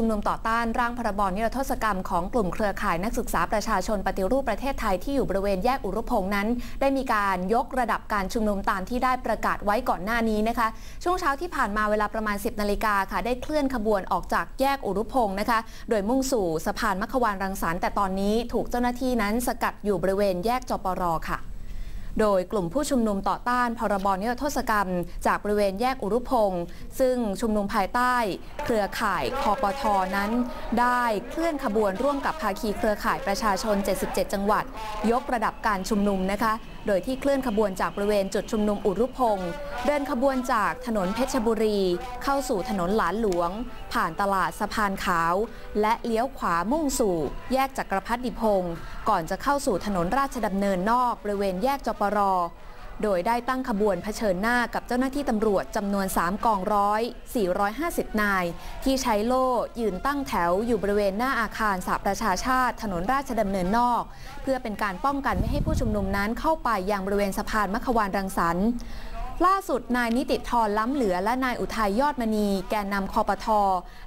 ชุมนุมต่อต้านร่างพรบนิรโทษกรรมของกลุ่มเครือข่ายนักศึกษาประชาชนปฏิรูปประเทศไทยที่อยู่บริเวณแยกอุรุพงษ์นั้น ได้มีการยกระดับการชุมนุมตามที่ได้ประกาศไว้ก่อนหน้านี้นะคะ ช่วงเช้าที่ผ่านมาเวลาประมาณ 10นาฬิกาค่ะ ได้เคลื่อนขบวนออกจากแยกอุรุพงษ์นะคะ โดยมุ่งสู่สะพานมัขวานรังสรรค์แต่ตอนนี้ถูกเจ้าหน้าที่นั้นสกัดอยู่บริเวณแยกจปรค่ะ โดยกลุ่มผู้ชุมนุมต่อต้านพรบนิรโทษกรรม จากบริเวณแยกอุรุพงศ์ซึ่งชุมนุมภายใต้ เครือข่ายคอปทนั้น ได้เคลื่อนขบวนร่วมกับภาคีเครือข่ายประชาชน 77 จังหวัด ยกระดับการชุมนุมนะคะ โดยที่เคลื่อนขบวนจากบริเวณจุดชุมนุมอุรุพงศ์เดินขบวนจากถนนเพชรบุรี เข้าสู่ถนนหลานหลวง ผ่านตลาดสะพานขาว และเลี้ยวขวามุ่งสู่ แยกจักรพัฒดิพงศ์ก่อนจะเข้าสู่ถนนราชดำเนินนอกบริเวณแยกจปร โดยได้ตั้งขบวนเผชิญหน้ากับเจ้าหน้าที่ตำรวจจำนวน 3 กองร้อย 450 นาย ที่ใช้โล่ยืนตั้งแถวอยู่บริเวณหน้าอาคารสาประชาชาติ ถนนราชดำเนินนอก เพื่อเป็นการป้องกันไม่ให้ผู้ชุมนุมนั้นเข้าไปยังบริเวณสะพานมัขวานรังสรรค์ ล่าสุดนายนิติธรล้ำเหลือและนายอุทัยยอดมณีแกนนำคอปทอ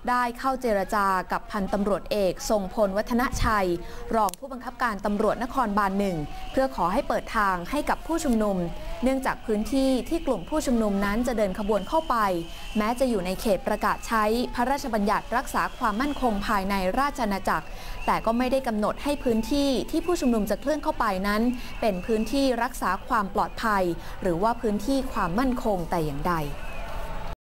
ได้เข้าเจรจากับพันตำรวจเอกทรงพลวัฒนชัย รองผู้บังคับการตำรวจนครบาลหนึ่งเพื่อขอให้เปิดทางให้กับผู้ชุมนุม เนื่องจากพื้นที่ที่กลุ่มผู้ชุมนุมนั้นจะเดินขบวนเข้าไป แม้จะอยู่ในเขตประกาศใช้พระราชบัญญัติรักษาความมั่นคงภายในราชอาณาจักร แต่ก็ไม่ได้กำหนดให้พื้นที่ที่ผู้ชุมนุมจะเคลื่อนเข้าไปนั้น เป็นพื้นที่รักษาความปลอดภัย หรือว่าพื้นที่ความมั่นคงแต่อย่างใด